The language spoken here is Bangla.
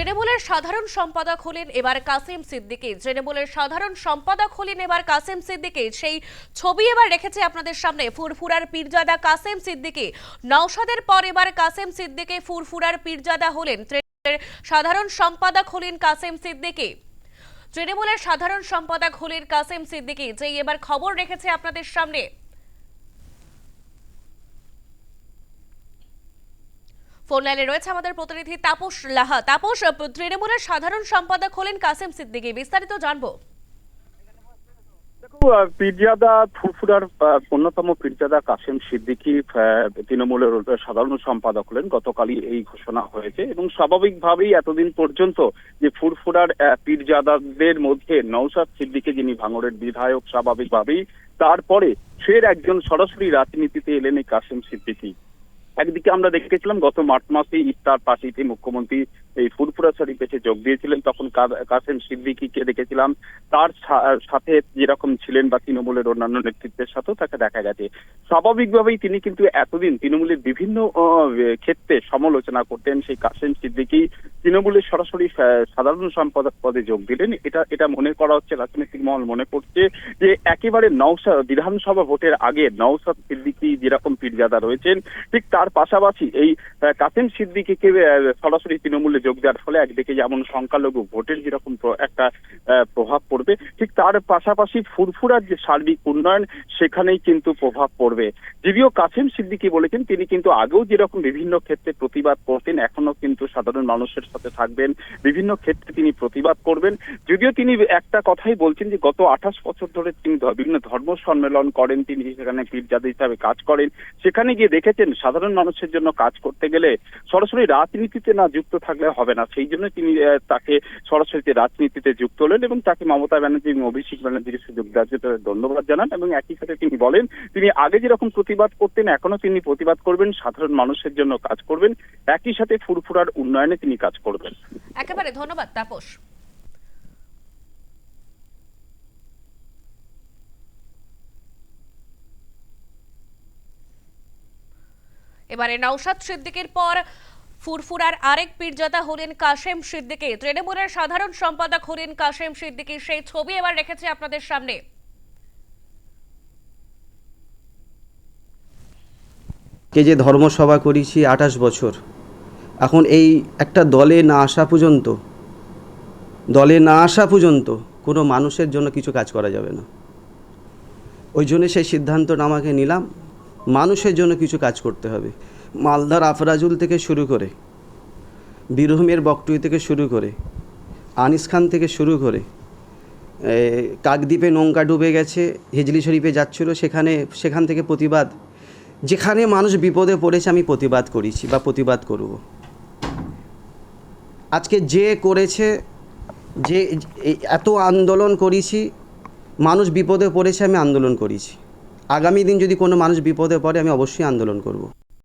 তৃণমূলের সাধারণ সম্পাদক হলেন এবার কাসিম সিদ্দিকী। তৃণমূলের সাধারণ সম্পাদক হলেন এবার কাসিম সিদ্দিকী। সেই ছবি এবার রেখেছে আপনাদের সামনে ফুরফুরার পীরজাদা কাসিম সিদ্দিকী। নওশাদের পর এবার কাসিম সিদ্দিকী ফুরফুরার পীরজাদা হলেন। তৃণমূলের সাধারণ সম্পাদক হলেন কাসিম সিদ্দিকী। তৃণমূলের সাধারণ সম্পাদক হলেন কাসিম সিদ্দিকী। যেই এবার খবর রেখেছে আপনাদের সামনে। ফোন লাইনে রয়েছে আমাদের প্রতিনিধি তাপস লাহা। তাপস তৃণমূলের সাধারণ সম্পাদক হলেন কাসেম সিদ্দিকী। বিস্তারিত জানব। পীরজাদা ফুরফুরার অন্যতম পীরজাদা কাসেম সিদ্দিকী তৃণমূলের সাধারণ সম্পাদক হলেন। গতকালই এই ঘোষণা হয়েছে এবং স্বাভাবিকভাবেই এতদিন পর্যন্ত যে ফুরফুরার পীরজাদাদের মধ্যে নৌসাদ সিদ্দিকী, যিনি ভাঙড়ের বিধায়ক, স্বাভাবিকভাবেই, তারপরে ফের একজন সরাসরি রাজনীতিতে এলেন এই কাসেম সিদ্দিকী। একদিকে আমরা দেখেছিলাম, গত মার্চ মাসে ইফতার পার্টিতে মুখ্যমন্ত্রী এই ফুরফুরা শরীফ যোগ দিয়েছিলেন, তখন কাসেম সিদ্দিকীকে দেখেছিলাম। তার সাথে যেরকম ছিলেন বা তৃণমূলের অন্যান্য নেতৃত্বের সাথেও তাকে দেখা গেছে। স্বাভাবিকভাবেই তিনি কিন্তু এতদিন তৃণমূলের বিভিন্ন ক্ষেত্রে সমালোচনা করতেন। সেই কাসেম সিদ্দিকী তৃণমূলের সরাসরি সাধারণ সম্পাদক পদে যোগ দিলেন। এটা এটা মনে করা হচ্ছে, রাজনৈতিক মহল মনে করছে যে একেবারে নওশা, বিধানসভা ভোটের আগে নওসাদ সিদ্দিকি যেরকম পীরজাদা রয়েছেন, ঠিক তার পাশাপাশি এই কাসেম সিদ্দিকীকে সরাসরি তৃণমূলে যোগ দেওয়ার ফলে একদিকে যেমন সংখ্যালঘু ভোটের যেরকম একটা প্রভাব পড়বে, ঠিক তার পাশাপাশি ফুরফুরার যে সার্বিক উন্নয়ন, সেখানেই কিন্তু প্রভাব পড়বে। যদিও কাসেম সিদ্দিকী বলেছেন, তিনি কিন্তু আগেও যেরকম বিভিন্ন ক্ষেত্রে প্রতিবাদ করতেন এখনও কিন্তু সাধারণ মানুষের সাথে থাকবেন, বিভিন্ন ক্ষেত্রে তিনি প্রতিবাদ করবেন। যদিও তিনি একটা কথাই বলছেন যে, গত আঠাশ বছর ধরে তিনি বিভিন্ন ধর্ম সম্মেলন করেন, তিনি সেখানে পীরজাদা হিসাবে কাজ করেন, সেখানে গিয়ে দেখেছেন সাধারণ মানুষের জন্য কাজ করতে গেলে সরাসরি রাজনীতিতে না যুক্ত থাকলে হবে না। সেই জন্য তিনি তাকে সরাসরি রাজনীতিতে যুক্ত হলেন এবং তাকে মমতা ব্যানার্জি এবং অভিষেক ব্যানার্জির সুযোগ দেওয়ার ধন্যবাদ জানান এবং একই সাথে তিনি বলেন, তিনি আগে যেরকম প্রতিবাদ করতেন এখনও তিনি প্রতিবাদ করবেন, সাধারণ মানুষের জন্য কাজ করবেন, একই সাথে ফুরফুরার উন্নয়নে তিনি কাজ করবেন। একেবারে ধন্যবাদ, তাপস। এবারে নওশাদ সিদ্দিকের পর ফুরফুরার আরেক পীরজাদা হলেন কাশেম সিদ্দিকী। তৃণমূলের সাধারণ সম্পাদক হলেন কাশেম সিদ্দিকী। সেই ছবি এবার রেখেছে আপনাদের সামনে। কে যে ধর্মসভা করেছি আঠাশ বছর। এখন এই একটা দলে না আসা পর্যন্ত, দলে না আসা পর্যন্ত কোনো মানুষের জন্য কিছু কাজ করা যাবে না। ওই জন্য সেই সিদ্ধান্তটা আমাকে নিলাম। মানুষের জন্য কিছু কাজ করতে হবে। মালদার আফরাজুল থেকে শুরু করে, বীরভূমের বকটুই থেকে শুরু করে, আনিস খান থেকে শুরু করে কাকদ্বীপে নৌকা ডুবে গেছে, হিজলি শরীফে যাচ্ছিল, সেখানে, সেখান থেকে প্রতিবাদ। যেখানে মানুষ বিপদে পড়েছে, আমি প্রতিবাদ করেছি বা প্রতিবাদ করব। আজকে যে করেছে, যে এত আন্দোলন করেছি, মানুষ বিপদে পড়েছে, আমি আন্দোলন করেছি। আগামী দিন যদি কোনো মানুষ বিপদে পড়ে আমি অবশ্যই আন্দোলন করব।